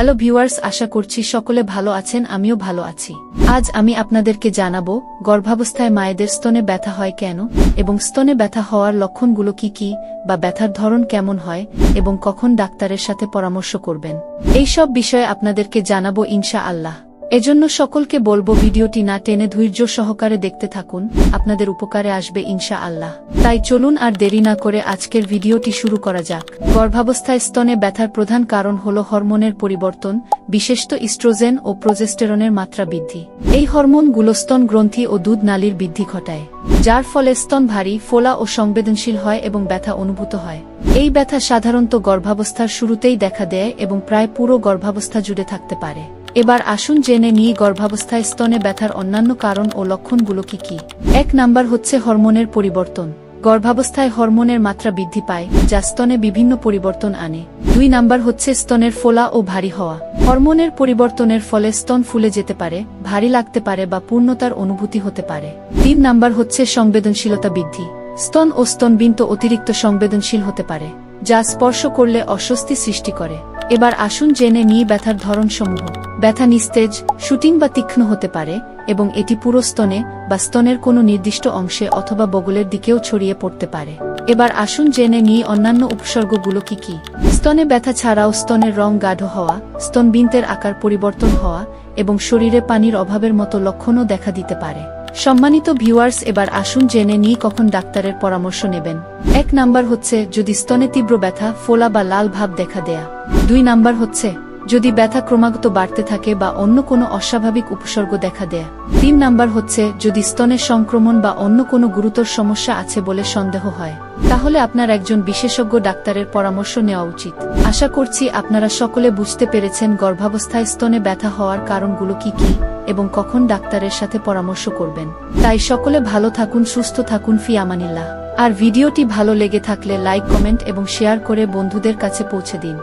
Hello viewers, আশা করছি সকলে ভালো আছেন, আমিও ভালো আছি। আজ আমি আপনাদেরকে জানাব, গর্ভাবস্থায় মায়েদের স্তনে ব্যথা হয় কেন, এবং স্তনে ব্যথা হওয়ার লক্ষণগুলো কি কি, বা ব্যথার ধরন কেমন হয়, এবং কখন ডাক্তারের সাথে পরামর্শ করবেন। এই সব বিষয়ে আপনাদেরকে জানাব ইনশা আল্লাহ এজন্য সকলকে বলব ভিডিওটি না টেনে ধৈর্য সহকারে দেখতে থাকুন, আপনাদের উপকারে আসবে ইনশা আল্লাহ তাই চলুন আর দেরি না করে আজকের ভিডিওটি শুরু করা যাক। গর্ভাবস্থায় স্তনে ব্যথার প্রধান কারণ হল হরমোনের পরিবর্তন, বিশেষত ইস্ট্রোজেন ও প্রোজেস্টেরনের মাত্রা বৃদ্ধি। এই হরমোনগুলো স্তন গ্রন্থি ও দুধ নালীর বৃদ্ধি ঘটায়, যার ফলে স্তন ভারী, ফোলা ও সংবেদনশীল হয় এবং ব্যথা অনুভূত হয়। এই ব্যথা সাধারণত গর্ভাবস্থার শুরুতেই দেখা দেয় এবং প্রায় পুরো গর্ভাবস্থা জুড়ে থাকতে পারে। এবার আসুন জেনে নিই গর্ভাবস্থায় স্তনে ব্যথার অন্যান্য কারণ ও লক্ষণগুলো কি কি। এক নাম্বার হচ্ছে হরমোনের পরিবর্তন। গর্ভাবস্থায় হরমোনের মাত্রা বৃদ্ধি পায়, যা স্তনে বিভিন্ন পরিবর্তন আনে। দুই নাম্বার হচ্ছে স্তনের ফোলা ও ভারী হওয়া। হরমোনের পরিবর্তনের ফলে স্তন ফুলে যেতে পারে, ভারী লাগতে পারে বা পূর্ণতার অনুভূতি হতে পারে। তিন নাম্বার হচ্ছে সংবেদনশীলতা বৃদ্ধি। স্তন ও স্তনবিন্ত অতিরিক্ত সংবেদনশীল হতে পারে। যা স্পর্শ করলে অস্বস্তি সৃষ্টি করে। এবার আসুন জেনে নিই ব্যথার ধরন ধরনসমূহ। ব্যথা নিস্তেজ, শুটিং বা তীক্ষ্ণ হতে পারে, এবং এটি পুরো স্তনে বা স্তনের কোনো নির্দিষ্ট অংশে অথবা বগলের দিকেও ছড়িয়ে পড়তে পারে। এবার আসুন জেনে নিই অন্যান্য উপসর্গগুলো কি কি। স্তনে ব্যথা ছাড়াও স্তনের রং গাঢ় হওয়া, স্তনবিন্তের আকার পরিবর্তন হওয়া, এবং শরীরে পানির অভাবের মতো লক্ষণও দেখা দিতে পারে। সম্মানিত ভিউয়ার্স, এবার আসুন জেনে নিই কখন ডাক্তারের পরামর্শ নেবেন। এক নাম্বার হচ্ছে, যদি স্তনে তীব্র ব্যথা, ফোলা বা লাল ভাব দেখা দেয়া। দুই নাম্বার হচ্ছে যদি ব্যথা ক্রমাগত বাড়তে থাকে বা অন্য কোনো অস্বাভাবিক উপসর্গ দেখা দেয়। তিন নাম্বার হচ্ছে, যদি স্তনের সংক্রমণ বা অন্য কোনো গুরুতর সমস্যা আছে বলে সন্দেহ হয়, তাহলে আপনার একজন বিশেষজ্ঞ ডাক্তারের পরামর্শ নেওয়া উচিত। আশা করছি আপনারা সকলে বুঝতে পেরেছেন গর্ভাবস্থায় স্তনে ব্যথা হওয়ার কারণগুলো কি কি এবং কখন ডাক্তারের সাথে পরামর্শ করবেন। তাই সকলে ভালো থাকুন, সুস্থ থাকুন, ফি আমানিল্লাহ। আর ভিডিওটি ভালো লেগে থাকলে লাইক, কমেন্ট এবং শেয়ার করে বন্ধুদের কাছে পৌঁছে দিন।